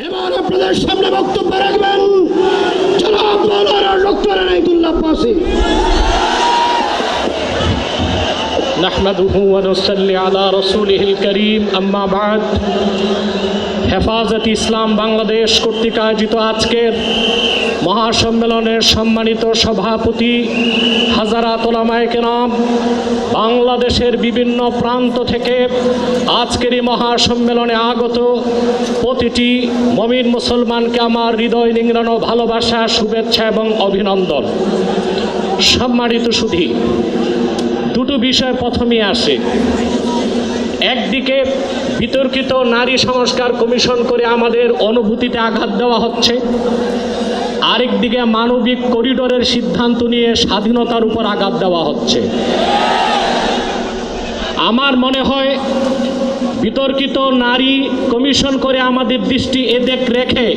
এবার আপনাদের সামনে বক্তব্য রাখবেন জনাব মৌলানা ডক্টর এনায়তুল্লাহ পাসি نحمده ونصلي على رسوله الكريم أما بعد হেফাজত ইসলাম বাংলাদেশ কর্তৃক আয়োজিত আজকের মহাসম্মেলনের সম্মানিত সভাপতি হাজারাত ওলামায়ে কেরাম, বাংলাদেশের বিভিন্ন প্রান্ত থেকে আজকের এই মহাসম্মেলনে আগত প্রতিটি মমিন মুসলমানকে আমার হৃদয় নিংড়ানো ভালোবাসা, শুভেচ্ছা এবং অভিনন্দন। সম্মানিত সুধী, দুটো বিষয় প্রথমেই আসে। একদিকে বিতর্কিত নারী সংস্কার কমিশন করে আমাদের অনুভূতিতে আঘাত দেওয়া হচ্ছে। আরেকদিকে মানবিক করিডোরের সিদ্ধান্ত নিয়ে স্বাধীনতার উপর আঘাত দেওয়া হচ্ছে। আমার মনে হয় বিতর্কিত নারী কমিশন করে আমাদের দৃষ্টি এদেক রেখে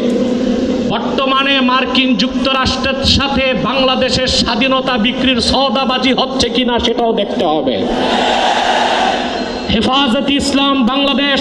বর্তমানে মার্কিন যুক্তরাষ্ট্রের সাথে বাংলাদেশের স্বাধীনতা বিক্রির সওদাবাজি হচ্ছে কিনা সেটাও দেখতে হবে। হেফাজত ইসলাম বাংলাদেশ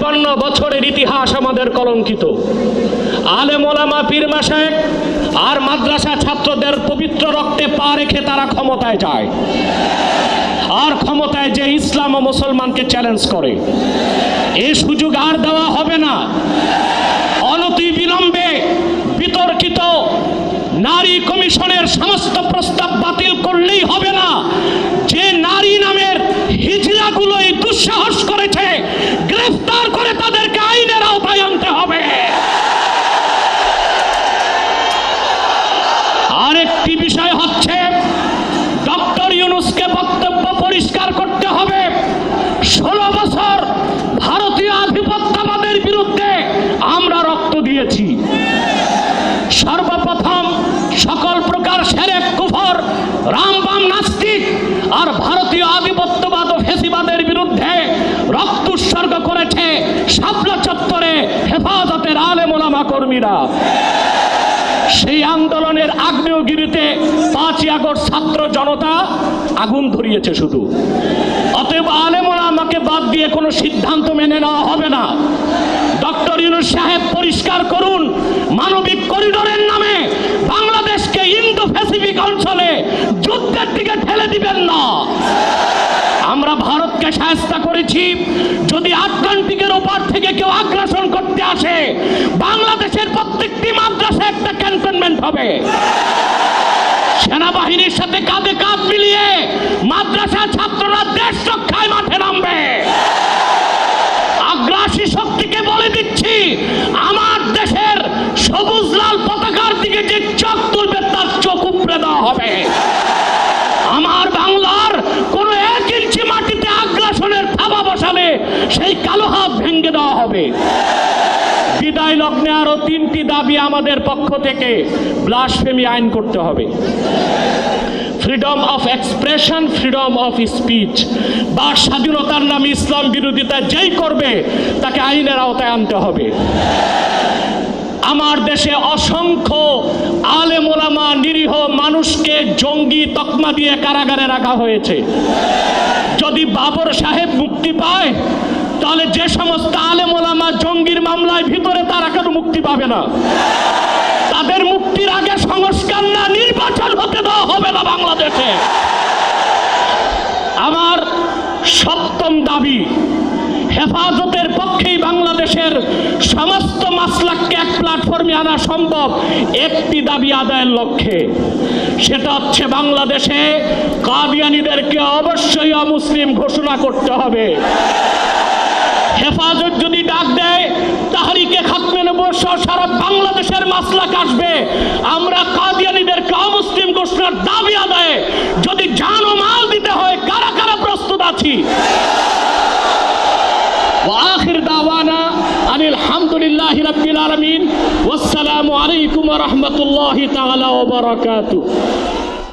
তিপ্পান্ন বছরের ইতিহাস আমাদের কলঙ্কিত। আলেম ওলামা পীর মাসায়েক আর মাদ্রাসা ছাত্রদের পবিত্র রক্তে পা রেখে তারা ক্ষমতায় যায়। আর ক্ষমতায় যে ইসলাম ও মুসলমানকে চ্যালেঞ্জ করে। এ সুযোগ আর দেওয়া হবে না। অনতি বিলম্বে বিতর্কিত নারী কমিশনের সমস্ত প্রস্তাব বাতিল করলেই হবে না। যে নারী নামের হিজড়াগুলো এই দুঃসাহস করেছে গ্রেফতার করে তাদেরকে আইনের আওতায় আনতে হবে। আরেকটি বিষয় হচ্ছে, ডক্টর ইউনুসকে বক্তব্য পরিষ্কার করতে হবে। ষোলো বছর ভারতীয় আধিপত্যবাদের বিরুদ্ধে আমরা রক্ত দিয়েছি। সর্বপ্রথম সকল প্রকার সেরেক, কুফর, রামবাম নাস্তিক আর ভারতীয় আধিপত্যবাদ ও ফেসিবাদের বিরুদ্ধে রক্ত উৎসর্গ করেছে শাপলা চত্বরে হেফাজতের আলেমোলামা কর্মীরা, সেই আন্দোলনের আগ্নেয়গিরিতে পাঁচই আগস্ট ছাত্র জনতা আগুন ধরিয়েছে শুধু। অতএব আলেমরা আমাকে বাদ দিয়ে কোনো সিদ্ধান্ত মেনে নেওয়া হবে না। ডক্টর ইউনুস সাহেব, পরিষ্কার করুন, মানবিক করিডোরের নামে বাংলাদেশকে ইন্দো প্যাসিফিক অঞ্চলে যুদ্ধের দিকে ঠেলে দিবেন না। আমরা ভারতকে সাহায্য করেছি। যদি আটলান্টিকের ওপার থেকে কেউ আগ্রাসন করতে আসে, বাংলাদেশের প্রত্যেকটি মাদ্রাসা একটা ক্যান্টনমেন্ট হবে। সেনাবাহিনীর সাথে কাঁধে কাঁধ মিলিয়ে মাদ্রাসা ছাত্ররা দেশ রক্ষায় মাঠে নামবে। আগ্রাসী শক্তিকে বলে দিচ্ছি, আমার দেশের সবুজ লাল পতাকার দিকে যে সেই কালো হাত ভেঙে দেওয়া হবে। বিদায় লগ্নে আরও তিনটি দাবি আমাদের পক্ষ থেকে ব্লাসফেমি আইন করতে হবে। Freedom of expression freedom of speech বা স্বাধীনতার নামে ইসলাম বিরোধিতা যেই করবে, তাকে আইনের আওতায় আনতে হবে। আমার দেশে অসংখ্য আলেমোলামা নিরীহ মানুষকে জঙ্গি তকমা দিয়ে কারাগারে রাখা হয়েছে। যদি বাবর সাহেব মুক্তি পায় তাহলে যে সমস্ত আলেমোলামা জঙ্গির মামলায় ভিতরে তারা কেন মুক্তি পাবে না। তাদের মুক্তির আগে সংস্কার না, নির্বাচন হতে দেওয়া হবে না বাংলাদেশে। আমার সপ্তম দাবি, হেফাজতের পক্ষেই বাংলাদেশের সমস্ত মাসলাককে এক প্ল্যাটফর্মে আনা সম্ভব, একটি দাবি আদায়ের লক্ষ্যে। সেটা হচ্ছে বাংলাদেশে কাদিয়ানিদেরকে অবশ্যই অমুসলিম ঘোষণা করতে হবে। হেফাজত যদি ডাক দেয় তাহারিকে খাতমে নেব? সারা বাংলাদেশের মাসলাক আসবে। আমরা কাদিয়ানিদেরকে মুসলিম ঘোষণার দাবি আদায়ে যদি জান ও মাল দিতে হয়, কারা কারা প্রস্তুত আছি? দাওয়ানা আনিল হামদুলিল্লাহ আলহামদুলিল্লাহ রাব্বিল আলামিন। ওয়াসসালামু আলাইকুম তাআলা ওয়া বারাকাতুহু।